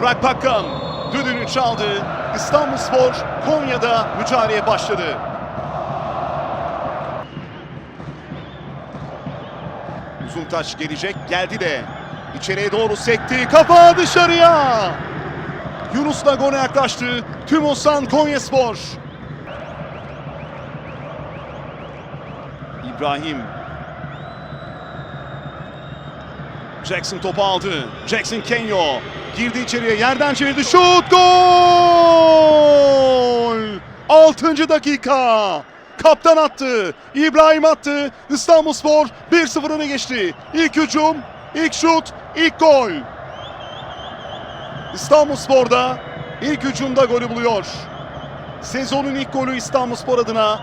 Burak Bakkan düdüğünü çaldı. İstanbulspor Konya'da mücadeleye başladı. Uzun taç gelecek. Geldi de. içeriye doğru sekti. Kafa dışarıya. Yunus da gole yaklaştı. Tümosan Konyaspor. İbrahim. Jackson topu aldı. Jackson Kenyo. Girdi içeriye. Yerden çevirdi. Şut. Gol! 6. dakika. Kaptan attı. İbrahim attı. İstanbulspor 1-0 öne geçti. İlk hücum, ilk şut, ilk gol. İstanbulspor'da ilk hücumda golü buluyor. Sezonun ilk golü İstanbulspor adına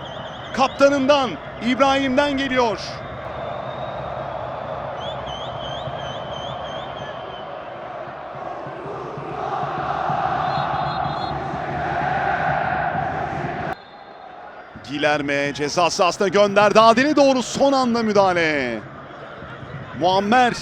kaptanından İbrahim'den geliyor. Gilerme ceza sahasına gönderdi. Adile doğru son anda müdahale. Muammer.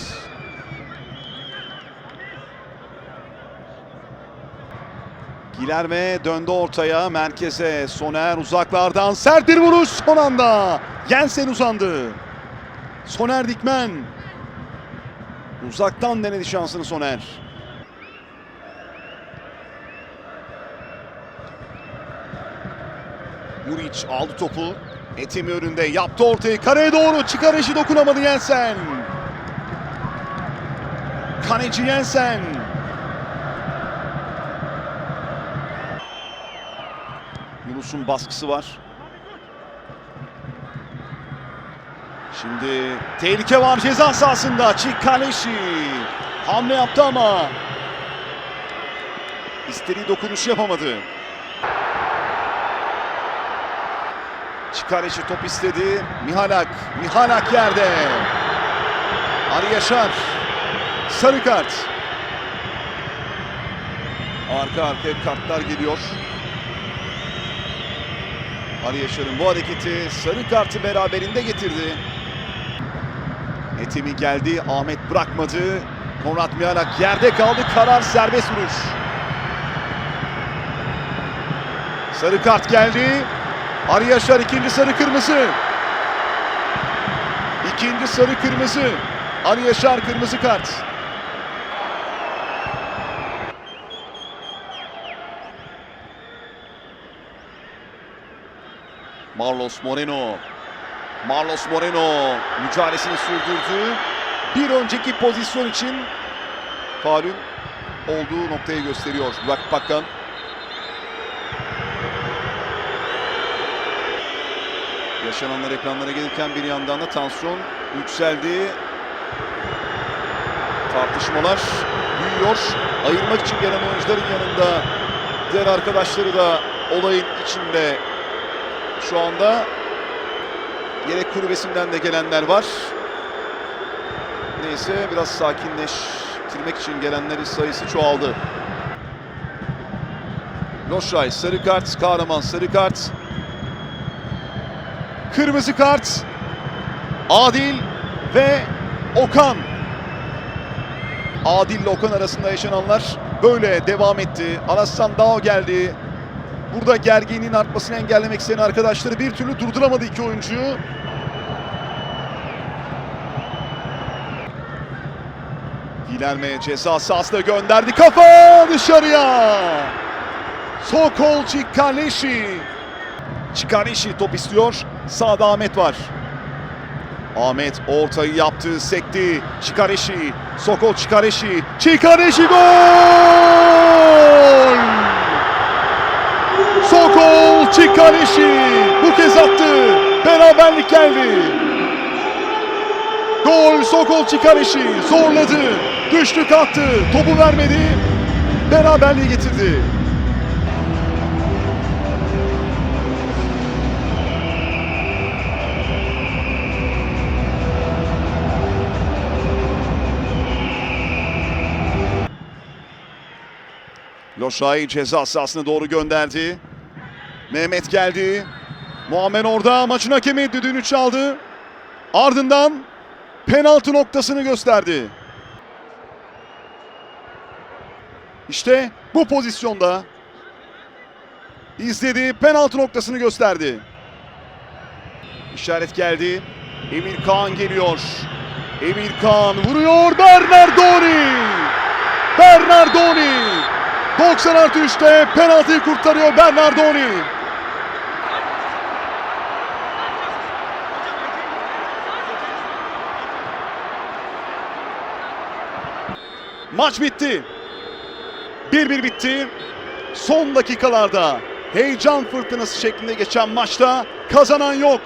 Gilerme döndü ortaya merkeze. Soner uzaklardan sert bir vuruş son anda. Jensen uzandı. Soner Dikmen. Uzaktan denedi şansını Soner. Muriç aldı topu. Etemi önünde yaptı ortayı. Kareye doğru çıkar eşi dokunamadı Jensen. Kaneci Jensen. Yunus'un baskısı var. Şimdi tehlike var ceza sahasında. Çikaleşi hamle yaptı ama istediği dokunuş yapamadı. Çikaleşi top istedi. Mihalak. Mihalak yerde. Ali Yaşar. Sarı kart. Arka arkaya kartlar geliyor. Ali Yaşar'ın bu hareketi sarı kartı beraberinde getirdi. Etemi geldi. Ahmet bırakmadı. Konrad Mihalak yerde kaldı. Karar serbest vuruş. Sarı kart geldi. Ali Yaşar ikinci sarı kırmızı. İkinci sarı kırmızı. Ali Yaşar kırmızı kart. Marlos Moreno. Marlos Moreno mücadelesini sürdürdü. Bir önceki pozisyon için faulün olduğu noktayı gösteriyor Burak Bakkan. Yaşananlar ekranlara gelirken bir yandan da tansiyon yükseldi. Tartışmalar büyüyor. Ayırmak için gelen oyuncuların yanında diğer arkadaşları da olayın içinde şu anda. Yedek kulübesinden de gelenler var. Neyse biraz sakinleştirmek için gelenlerin sayısı çoğaldı. Loşay sarı kart, kahraman sarı kart. Kırmızı kart. Adil ve Okan. Adil ile Okan arasında yaşananlar böyle devam etti. Alassan Dao geldi. Burada gerginliğin artmasını engellemek isteyen arkadaşları bir türlü durduramadı iki oyuncuyu. Gilerme ceza sahasına gönderdi. Kafa dışarıya. Sokol Çikaleşi. Çikaleşi top istiyor. Sağda Ahmet var. Ahmet ortayı yaptı, sekti. Çikareşi, Sokol Çikareşi. Çikareşi gol! Sokol Çikareşi bu kez attı. Beraberlik geldi. Gol Sokol Çikareşi zorladı. Düştü kalktı. Topu vermedi. Beraberliği getirdi. Loşay ceza sahasına doğru gönderdi. Mehmet geldi. Muammer orada maçın hakemi düdüğünü çaldı. Ardından penaltı noktasını gösterdi. İşte bu pozisyonda izledi, penaltı noktasını gösterdi. İşaret geldi. Emir Kaan geliyor. Emir Kaan vuruyor. Bernardoni! Bernardoni! 90 artı 3'te penaltıyı kurtarıyor Bernardoni. Maç bitti. 1-1 bitti. Son dakikalarda heyecan fırtınası şeklinde geçen maçta kazanan yok.